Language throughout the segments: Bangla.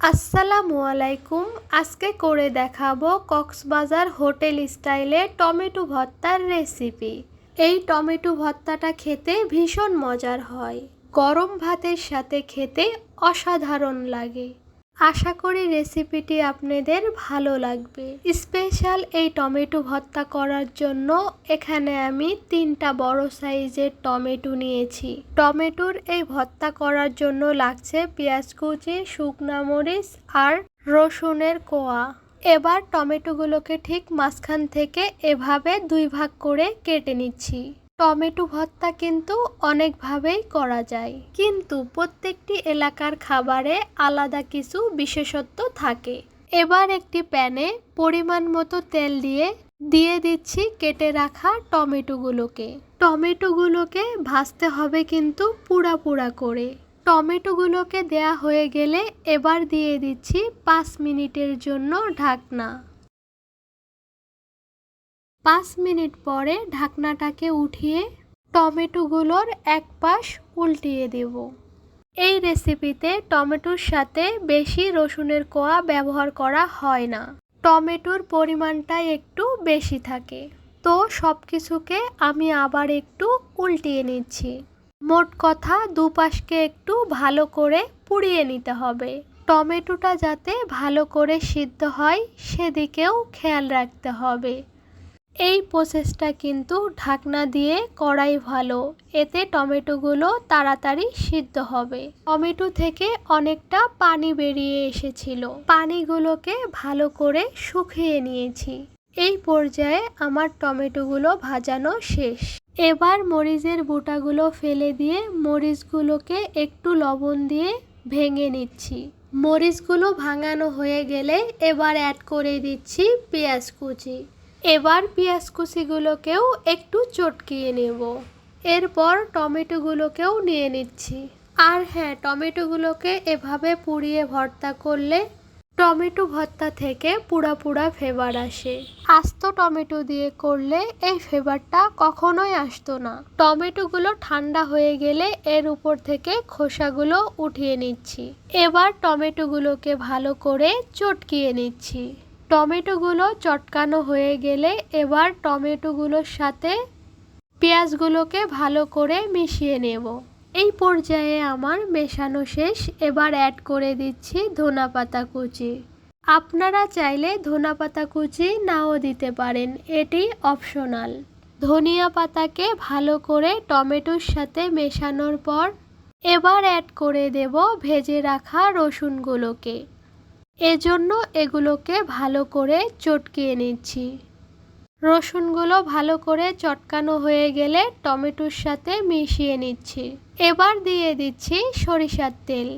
আসসালামু আলাইকুম। আজকে করে দেখাবো কক্সবাজার হোটেল স্টাইলে টমেটো ভর্তার রেসিপি। এই টমেটো ভর্তাটা খেতে ভীষণ মজার হয়। গরম ভাতের সাথে খেতে অসাধারণ লাগে। আশা করি রেসিপিটি আপনাদের ভালো লাগবে। স্পেশাল এই টমেটো ভর্তা করার জন্য এখানে আমি তিনটা বড় সাইজের টমেটো নিয়েছি। টমেটোর এই ভর্তা করার জন্য লাগছে পেঁয়াজ কুচি, শুকনা মরিচ আর রসুনের কোয়া। এবার টমেটোগুলোকে ঠিক মাঝখান থেকে এভাবে দুই ভাগ করে কেটে নিচ্ছি। টমেটো ভর্তা কিন্তু অনেকভাবেই করা যায়। কিন্তু প্রত্যেকটি এলাকার খাবারে আলাদা কিছু বিশেষত্ব থাকে। এবার একটি প্যানে পরিমাণ মতো তেল দিয়ে দিয়ে দিচ্ছি কেটে রাখা টমেটোগুলোকে। টমেটোগুলোকে ভাজতে হবে কিন্তু পুরা পুরা করে। টমেটোগুলোকে দেয়া হয়ে গেলে এবার দিয়ে দিচ্ছি পাঁচ মিনিটের জন্য ঢাকনা। পাঁচ মিনিট পরে ঢাকনাটাকে উঠিয়ে টমেটোগুলোর এক পাশ উল্টিয়ে দেব। এই রেসিপিতে টমেটোর সাথে বেশি রসুনের কোয়া ব্যবহার করা হয় না। টমেটোর পরিমাণটা একটু বেশি থাকে। তো সব কিছুকে আমি আবার একটু উল্টিয়ে নিচ্ছি। মোট কথা দুপাশকে একটু ভালো করে পুড়িয়ে নিতে হবে। টমেটোটা যাতে ভালো করে সিদ্ধ হয়, সেদিকেও খেয়াল রাখতে হবে। এই প্রসেসটা কিন্তু ঢাকনা দিয়ে করাই ভালো। এতে টমেটোগুলো তাড়াতাড়ি সিদ্ধ হবে। টমেটো থেকে অনেকটা পানি বেরিয়ে এসেছিল। পানিগুলোকে ভালো করে শুকিয়ে নিয়েছি। এই পর্যায়ে আমার টমেটোগুলো ভাজানো শেষ। এবার মরিচের বুটাগুলো ফেলে দিয়ে মরিচগুলোকে একটু লবণ দিয়ে ভেঙে নিচ্ছি। মরিচগুলো ভাঙানো হয়ে গেলে এবার অ্যাড করে দিচ্ছি পেঁয়াজ কুচি। এবার পেঁয়াজ কুচিগুলোকেও একটু চটকিয়ে নেব। এরপর টমেটোগুলোকেও নিয়ে নিচ্ছি। আর হ্যাঁ টমেটোগুলোকে এভাবে পুড়িয়ে ভর্তা করলে টমেটো ভর্তা থেকে পুরা পুরা ফ্লেভার আসে। আস্ত টমেটো দিয়ে করলে এই ফ্লেভারটা কখনোই আসতো না। টমেটোগুলো ঠান্ডা হয়ে গেলে এর উপর থেকে খোসাগুলো উঠিয়ে নিচ্ছি। এবার টমেটোগুলোকে ভালো করে চটকিয়ে নিচ্ছি। টমেটোগুলো চটকানো হয়ে গেলে এবার টমেটোগুলোর সাথে পেঁয়াজগুলোকে ভালো করে মিশিয়ে নেব। এই পর্যায়ে আমার মেশানো শেষ। এবার অ্যাড করে দিচ্ছি ধনা পাতা কুচি। আপনারা চাইলে ধনা পাতা কুচি নাও দিতে পারেন। এটি অপশনাল ধনিয়া পাতাকে ভালো করে টমেটোর সাথে মেশানোর পর এবার অ্যাড করে দেব ভেজে রাখা রসুনগুলোকে। এজন্য এগুলোকে ভালো করে চটকিয়ে নিচ্ছি। রসুনগুলো ভালো করে চটকানো হয়ে গেলে টমেটোর সাথে মিশিয়ে নিচ্ছি। এবার দিয়ে দিচ্ছি সরিষার তেল।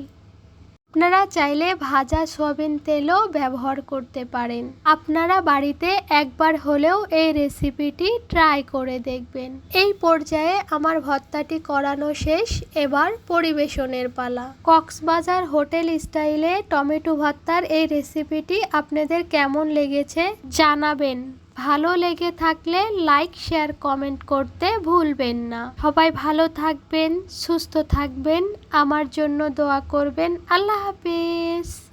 আপনারা চাইলে ভাজা সয়াবিন তেলও ব্যবহার করতে পারেন। আপনারা বাড়িতে একবার হলেও এই রেসিপিটি ট্রাই করে দেখবেন। এই পর্যায়ে আমার ভর্তাটি করানো শেষ, এবার পরিবেশনের পালা। কক্সবাজার হোটেল স্টাইলে টমেটো ভর্তার এই রেসিপিটি আপনাদের কেমন লেগেছে জানাবেন। ভালো লেগে থাকলে লাইক শেয়ার কমেন্ট করতে ভুলবেন না। সবাই ভালো থাকবেন, সুস্থ থাকবেন। আমার জন্য দোয়া করবেন। আল্লাহ হাফিজ।